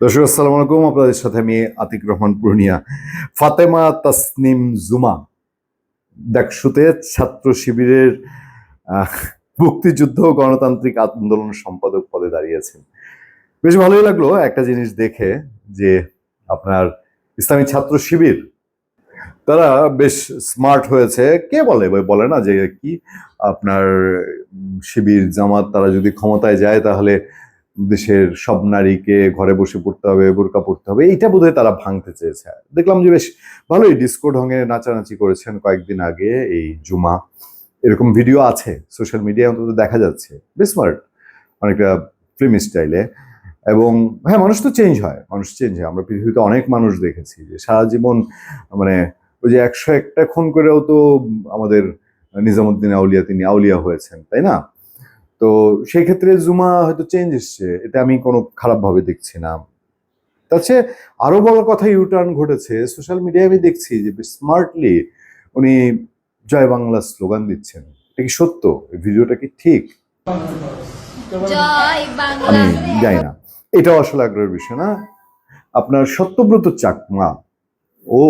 দর্শক, আসসালামু আলাইকুম। আপনাদের সাথে আমি আতিক রহমান পূর্ণিয়া। ফাতেমা তাসনিম জুমা ডাকসুতে ছাত্র শিবিরের মুক্তিযুদ্ধ গণতান্ত্রিক আন্দোলন সম্পাদক পদে দাঁড়িয়েছেন। বেশ ভালোই লাগল একটা জিনিস দেখে যে আপনার ইসলামী ছাত্র শিবির, তারা বেশ স্মার্ট হয়েছে। কে বলে? বলে না যে কি আপনার শিবির জামাত, তারা যদি ক্ষমতায় যায় তাহলে দেশের সব নারীকে ঘরে বসে পড়তে হবে, বোরকা পড়তে হবে, এইটা বোধহয় তারা ভাঙতে চেয়েছে। দেখলাম যে বেশ ভালোই ডিসকো ঢঙে নাচানাচি করেছেন কয়েকদিন আগে এই জুমা। এরকম ভিডিও আছে সোশ্যাল মিডিয়ায় অন্তত দেখা যাচ্ছে। বেশ অনেকটা ফিল্ম স্টাইলে এবং হ্যাঁ মানুষ তো চেঞ্জ হয়, মানুষ চেঞ্জ হয়। আমরা পৃথিবীতে অনেক মানুষ দেখেছি যে সারা জীবন মানে ওই যে একশো একটা খুন করেও তো আমাদের নিজামুদ্দিন আউলিয়া, তিনি আউলিয়া হয়েছেন, তাই না? তো সেই ক্ষেত্রে জুমা হয়তো চেঞ্জ এসছে এটা আমি কোনো খারাপভাবে দেখছি না। তাছে আরও বড় কথা ইউটার্ন ঘটেছে সোশ্যাল মিডিয়ায় আমি দেখছি যে স্মার্টলি উনি জয় বাংলা স্লোগান দিচ্ছেন। এটা কি সত্য? এই ভিডিওটা কি ঠিক? আমি জানি না। এটাও আসলে আগ্রহের বিষয় না। আপনার সত্যব্রত চাকমা ও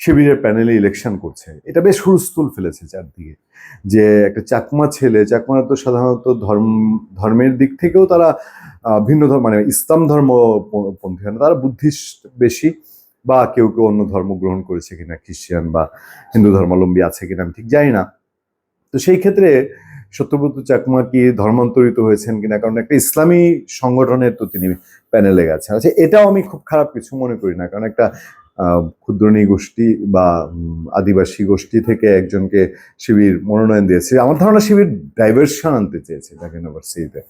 শিবিরের প্যানেলে ইলেকশন করছে। এটা বেশ হুলস্থুল ফেলেছে চারদিকে। যে একটা চাকমা ছেলে চাকমারা তো সাধারণত ধর্ম, ধর্মের দিক থেকেও তারা ভিন্ন ধর্ম মানে ইসলাম ধর্ম পন্থী হয় না। তারা বুদ্ধিস্ট বেশি বা কেউ কেউ অন্য ধর্ম গ্রহণ করেছে কিনা, খ্রিস্টান বা হিন্দু ধর্মাবলম্বী আছে কিনা আমি ঠিক জানি না। তো সেই ক্ষেত্রে সত্যব্রত চাকমা কি ধর্মান্তরিত হয়েছেন কিনা? কারণ একটা ইসলামী সংগঠনের তো তিনি প্যানেলে গেছেন। আচ্ছা এটাও আমি খুব খারাপ কিছু মনে করি না। কারণ একটা আহ, ক্ষুদ্রনী গোষ্ঠী বা আদিবাসী গোষ্ঠী থেকে একজনকে শিবির মনোনয়ন দিয়েছে। আমার ধারণা শিবির ডাইভার্সন আনতে চেয়েছে ঢাকা ইউনিভার্সিটিতে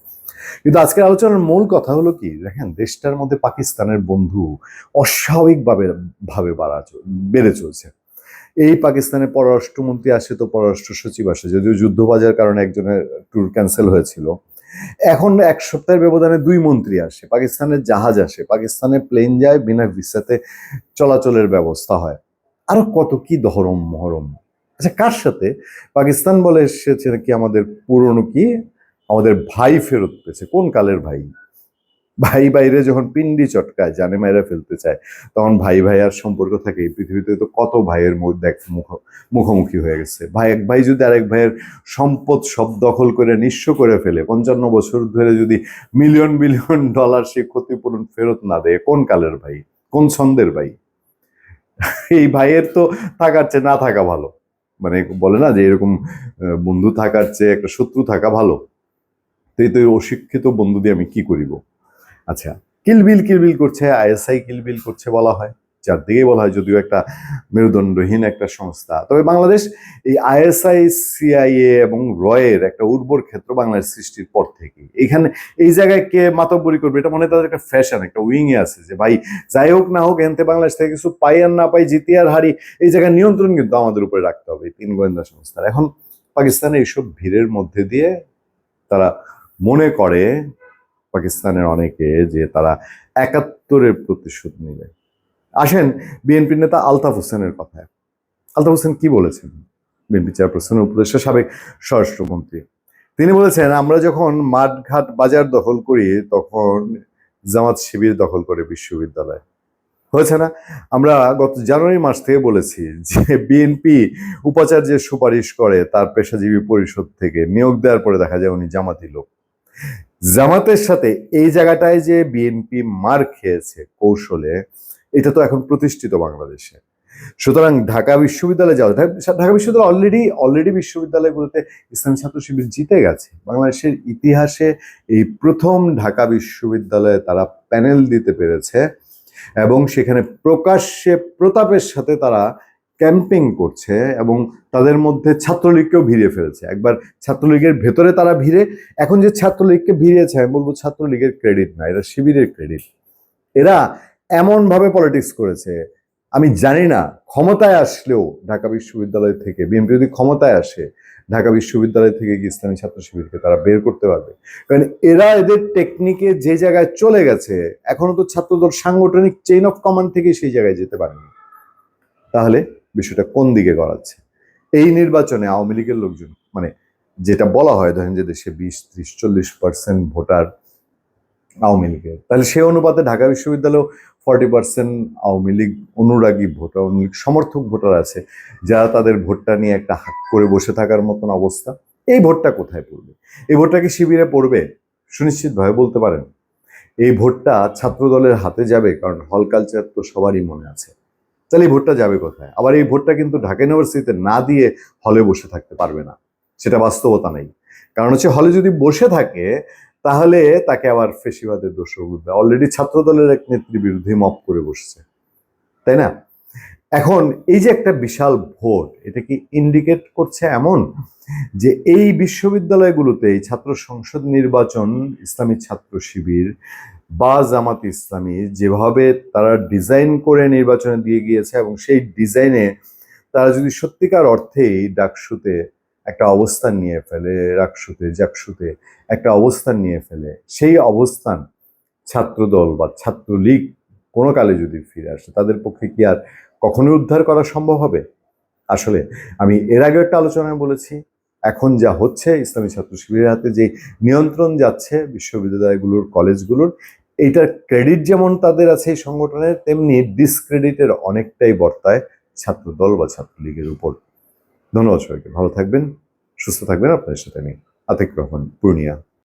কিন্তু আজকের আলোচনার মূল কথা হলো কি? দেখেন দেশটার মধ্যে পাকিস্তানের বন্ধু অস্বাভাবিকভাবে ভাবে বাড়া বেড়ে চলছে। এই পাকিস্তানে পররাষ্ট্রমন্ত্রী আসে তো পররাষ্ট্র সচিব আসে। যদিও যুদ্ধবাজার কারণে একজনের ট্যুর ক্যান্সেল হয়েছিল। এখন এক সপ্তাহের ব্যবধানে দুই মন্ত্রী আসে। পাকিস্তানের জাহাজ আসে। পাকিস্তানে প্লেন যায়, বিনা ভিসাতে চলাচলের ব্যবস্থা হয়। আরও কত কি ধরম মহরম। আচ্ছা কার সাথে? পাকিস্তান বলে এসেছে নাকি আমাদের পুরনো কি? আমাদের ভাই ফেরত পেয়েছে। কোন কালের ভাই? ভাই বাইরে যখন পিন্ডি চটকায়, জানে মায়েরা ফেলতে চায়, তখন ভাই ভাই আর সম্পর্ক থাকে। এই পৃথিবীতে তো কত ভাইয়ের এক মুখ, মুখোমুখি হয়ে গেছে। ভাই, এক ভাই যদি আরেক ভাইয়ের সম্পদ সব দখল করে, নিঃস্ব করে ফেলে, পঞ্চান্ন বছর ধরে যদি মিলিয়ন বিলিয়ন ডলার সে ক্ষতিপূরণ ফেরত না দেয়, কোন কালের ভাই? কোন ছন্দের ভাই? এই ভাইয়ের তো থাকার চেয়ে না থাকা ভালো। মানে বলে না যে এরকম বন্ধু থাকার চেয়ে একটা শত্রু থাকা ভালো। তো এই তো অশিক্ষিত বন্ধু দিয়ে আমি কি করিব? আচ্ছা কিলবিল কিলবিল করছে, আইএসআই কিলবিল করছে বলা হয়, চারদিকেই বলা হয়, যদিও একটা মেরুদণ্ডহীন একটা সংস্থা। তবে বাংলাদেশ এই আইএসআই, সিআইএ এবং রয়ের একটা উর্বর ক্ষেত্র বাংলাদেশ সৃষ্টির পর থেকে এখানে এই জায়গায় কে মাতব্বরি করবে, এটা মনে তাদের একটা ফ্যাশন একটা উইং এ আছে যে, ভাই, যাই হোক না হোক, এনতে বাংলাদেশ থেকে কিছু পাই আর না পাই, জিতি আর হারি, এই জায়গায় নিয়ন্ত্রণ কিন্তু আমাদের উপরে রাখতে হবে। তিন গোয়েন্দা সংস্থার। এখন পাকিস্তানে এইসব ভিড়ের মধ্যে দিয়ে তারা মনে করে পাকিস্তানের অনেকে যে তারা একাত্তরের প্রতিশোধ নেবে। আসেন বিএনপি নেতা আলতাফ হোসেনের কথায়। আলতাফ হোসেন কি বলেছেন? বিএনপি চেয়ারপারসনের উপদেষ্টা সাবেক স্বরাষ্ট্রমন্ত্রী। তিনি বলেছেন, আমরা যখন মাঠঘাট বাজার দখল করি, তখন জামাত শিবির দখল করে বিশ্ববিদ্যালয়। হয়েছে না? আমরা গত জানুয়ারি মাস থেকে বলেছি যে বিএনপি উপাচার্যের সুপারিশ করে তার পেশাজীবী পরিষদ থেকে নিয়োগ দেওয়ার পরে দেখা যায় উনি জামাতি লোক। জামাতের সাথে এই জায়গাটায় যে বিএনপি মার খেয়েছে কৌশলে, এটা তো এখন প্রতিষ্ঠিত বাংলাদেশে। সুতরাং ঢাকা বিশ্ববিদ্যালয়ে যাওয়া, ঢাকা বিশ্ববিদ্যালয় অলরেডি অলরেডি বিশ্ববিদ্যালয়গুলোতে ইসলামী ছাত্র শিবির জিতে গেছে। বাংলাদেশের ইতিহাসে এই প্রথম ঢাকা বিশ্ববিদ্যালয়ে তারা প্যানেল দিতে পেরেছে এবং সেখানে প্রকাশ্যে প্রতাপের সাথে তারা ক্যাম্পিং করছে এবং তাদের মধ্যে ছাত্রলীগকেও ভিড়ে ফেলেছে। একবার ছাত্রলীগের ভেতরে তারা ভিড়ে, এখন যে ছাত্রলীগকে ভিড়িয়েছে, আমি বলব ছাত্রলীগের ক্রেডিট না, এরা শিবিরের ক্রেডিট। এরা এমনভাবে পলিটিক্স করেছে, আমি জানি না, ক্ষমতায় আসলেও ঢাকা বিশ্ববিদ্যালয় থেকে, বিএনপি যদি ক্ষমতায় আসে, ঢাকা বিশ্ববিদ্যালয় থেকে কি ইসলামী ছাত্র শিবিরকে তারা বের করতে পারবে। কারণ এরা এদের টেকনিকে যে জায়গায় চলে গেছে, এখনও তো ছাত্রদল সাংগঠনিক চেইন অফ কমান্ড থেকে সেই জায়গায় যেতে পারেনি। তাহলে বিষয়টা কোন দিকে গড়াচ্ছে? এই নির্বাচনে আওয়ামী লীগের লোকজন মানে যেটা বলা হয়, ধরেন যে দেশে বিশ, ত্রিশ, চল্লিশ পার্সেন্ট ভোটার আওয়ামী লীগের, তাহলে সেই অনুপাতে ঢাকা বিশ্ববিদ্যালয়েও ফর্টি পার্সেন্ট আওয়ামী লীগ অনুরাগী ভোটার, আওয়ামী লীগ সমর্থক ভোটার আছে, যারা তাদের ভোটটা নিয়ে একটা হাক করে বসে থাকার মতন অবস্থা। এই ভোটটা কোথায় পড়বে? এই ভোটটা কি শিবিরে পড়বে? সুনিশ্চিতভাবে বলতে পারেন। এই ভোটটা ছাত্র দলের হাতে যাবে, কারণ হল কালচার তো সবারই মনে আছে। তাহলে এই ভোটটা যাবে কোথায়? আবার এই ভোটটা কিন্তু ঢাকা ইউনিভার্সিটিতে না দিয়ে হলে বসে থাকতে পারবে না। সেটা বাস্তবতা নেই। কারণ হচ্ছে হলে যদি বসে থাকে, তাহলে তাকে আবার ফেসিবাদের দোষ উঠবে অলরেডি ছাত্র দলের এক নেত্রী বিরুদ্ধে মপ করে বসছে। তাই না? এখন এই যে একটা বিশাল ভোট, এটা কি ইন্ডিকেট করছে এমন? যে এই বিশ্ববিদ্যালয়গুলোতে ছাত্র সংসদ নির্বাচন, ইসলামী ছাত্র শিবির বা জামাত ইসলামী যেভাবে তারা ডিজাইন করে নির্বাচনে দিয়ে গিয়েছে এবং সেই ডিজাইনে তারা যদি সত্যিকার অর্থেই ডাকসুতে একটা অবস্থান নিয়ে ফেলে, রাকসুতে, জাকসুতে একটা অবস্থান নিয়ে ফেলে, সেই অবস্থান ছাত্রদল বা ছাত্রলীগ কোনো কালে যদি ফিরে আসে, তাদের পক্ষে কি আর কখনোই উদ্ধার করা সম্ভব হবে? আসলে আমি এর আগে একটা আলোচনায় বলেছি, এখন যা হচ্ছে, ইসলামী ছাত্র শিবিরের হাতে যে নিয়ন্ত্রণ যাচ্ছে বিশ্ববিদ্যালয়গুলোর, কলেজগুলোর এইটার ক্রেডিট যেমন তাদের আছে এই সংগঠনের, তেমনি ডিসক্রেডিটের অনেকটাই বর্তায় ছাত্রদল বা ছাত্রলীগের উপর। ধন্যবাদ সবাইকে। ভালো থাকবেন, সুস্থ থাকবেন। আপনাদের সাথে আমি আতিক রহমান, পূর্ণিয়া।